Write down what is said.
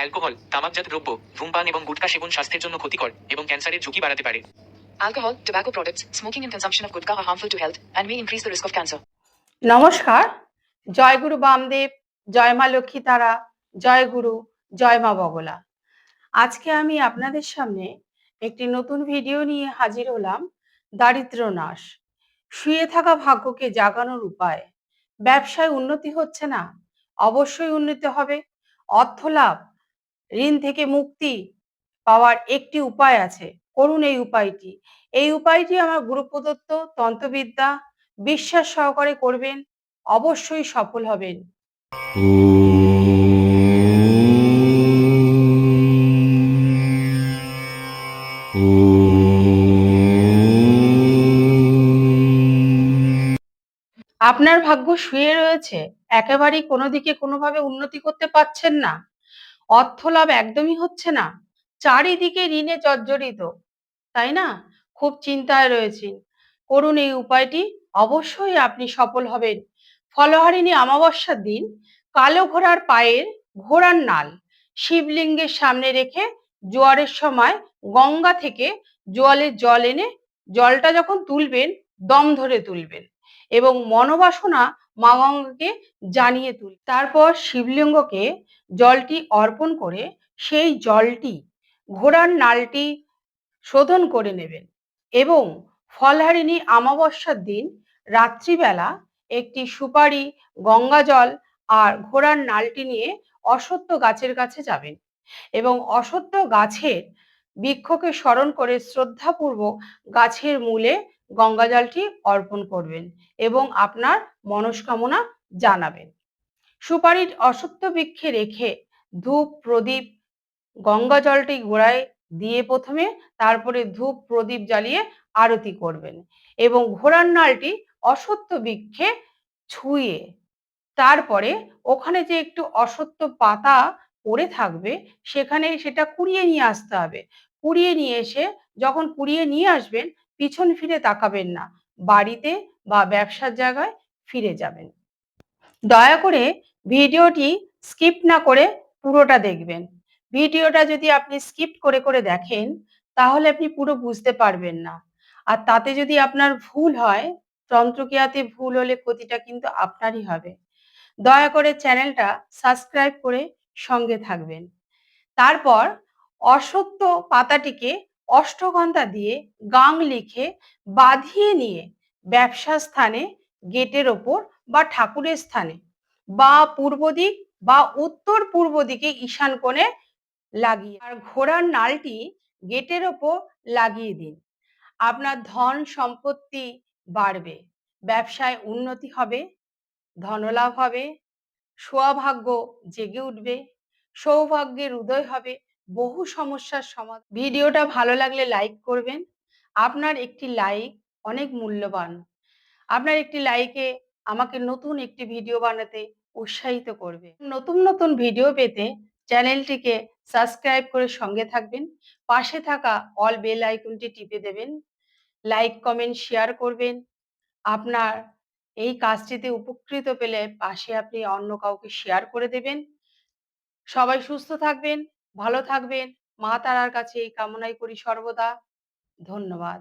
Alcohol তামাকজাত দ্রব্য ধূমপান এবং গুটখা সেবন স্বাস্থ্যের জন্য ক্ষতিকর এবং ক্যান্সারের ঝুঁকি বাড়াতে পারে। Alcohol, tobacco products, smoking and consumption of gutka are harmful to health and may increase the risk of cancer. নমস্কার। জয় গুরু বামদেব জয় মা লক্ষ্মী তারা জয় গুরু জয় মা বগলা। আজকে আমি আপনাদের সামনে একটি নতুন ভিডিও নিয়ে হাজির হলাম দারিদ্র নাশ। শুয়ে থাকা ভাগ্যকে জাগানোর উপায়। ব্যবসায় উন্নতি হচ্ছে না। অবশ্যই উন্নতি হবে। অর্থ লাভ ঋণ থেকে মুক্তি পাওয়ার একটি উপায় আছে। করুন এই উপায়টি। এই উপায়টি আমার গুরু প্রদত্ত, তন্ত্রবিদ্যা বিশ্বাস সহকারে করবেন, অবশ্যই সফল হবেন। আপনার ভাগ্য শুয়ে রয়েছে, একেবারেই কোনো দিকে কোনোভাবে উন্নতি করতে পারছেন না। অর্থ লাভ একদমই হচ্ছে না। চারিদিকে ঋণে জর্জরিত, তাই না? খুব চিন্তায় রয়েছেন করুন এই উপায়টি, অবশ্যই আপনি সফল হবেন। ফলহারিণী অমাবস্যার দিন, কালো ঘোড়ার পায়ের ঘোড়ার নাল, শিবলিঙ্গের সামনে রেখে জোয়ারের সময় গঙ্গা থেকে জোয়ালের জল এনে জলটা যখন তুলবেন, দম ধরে তুলবেন এবং মনোবাসনা মা গঙ্গাকে জানিয়ে তুল। তারপর শিবলিঙ্গকে জলটি অর্পণ করে সেই জলটি ঘোড়ার নালটি শোধন করে নেবেন এবং ফলহারিণী অমাবস্যার দিন রাত্রিবেলা একটি সুপারি গঙ্গা জল আর ঘোড়ার নালটি নিয়ে অসত্য গাছের কাছে যাবেন এবং অসত্য গাছের বৃক্ষকে স্মরণ করে শ্রদ্ধাপূর্বক গাছের মূলে গঙ্গা জলটি অর্পণ করবেন এবং আপনার মনস্কামনা জানাবেন। সুপারির অসত্য বৃক্ষে রেখে ধূপ, প্রদীপ, গঙ্গা জলটি গোড়ায় দিয়ে প্রথমে তারপরে ধূপ, প্রদীপ জ্বালিয়ে আরতি করবেন এবং ঘোড়ার নালটি অসত্য বৃক্ষে ছুঁয়ে তারপরে ওখানে যে একটু অসত্য পাতা পড়ে থাকবে সেখানে সেটা কুড়িয়ে নিয়ে আসতে হবে। কুড়িয়ে নিয়ে এসে যখন কুড়িয়ে নিয়ে আসবেন পিছন ফিরে তাকাবেন না। বাড়িতে বা ব্যবসার জায়গায় ফিরে যাবেন। দয়া করে ভিডিওটি স্কিপ না করে পুরোটা দেখবেন। ভিডিওটা যদি আপনি স্কিপ করে করে দেখেন, তাহলে আপনি পুরো বুঝতে পারবেন না। আর তাতে যদি আপনার ভুল হয় তন্ত্রক্রিয়াতে ভুল হলে ক্ষতিটা কিন্তু আপনারই হবে। দয়া করে চ্যানেলটা সাবস্ক্রাইব করে সঙ্গে থাকবেন। তারপর অসত্য পাতাটিকে অষ্টগন্ধা দিয়ে গাং লিখে বাঁধিয়ে নিয়ে ব্যবসা স্থানে, গেটের ওপর বা ঠাকুরের স্থানে বা পূর্ব দিক বা উত্তর পূর্ব দিকে ঈশান কোণে লাগিয়ে আর ঘোড়ার নালটি গেটের ওপর লাগিয়ে দিন। আপনার ধন সম্পত্তি বাড়বে, ব্যবসায় উন্নতি হবে, ধনলাভ হবে সৌভাগ্য জেগে উঠবে, সৌভাগ্যের উদয় হবে বহু সমস্যার সমাধান। ভিডিওটা ভালো লাগলে লাইক করবেন। আপনার একটি লাইক অনেক মূল্যবান। আপনার একটি লাইকে আমাকে নতুন একটি ভিডিও বানাতে উৎসাহিত করবে। নতুন নতুন ভিডিও পেতে চ্যানেলটিকে সাবস্ক্রাইব করে সঙ্গে থাকবেন। পাশে থাকা অল বেল আইকনটি টিপে দেবেন। লাইক, কমেন্ট, শেয়ার করবেন। আপনার এই কাজটিতে উপকৃত পেলে পাশে আপনি অন্য কাউকে শেয়ার করে দেবেন। সবাই সুস্থ থাকবেন। ভালো থাকবেন। মা তারার কাছে এই কামনাই করি সর্বদা। ধন্যবাদ।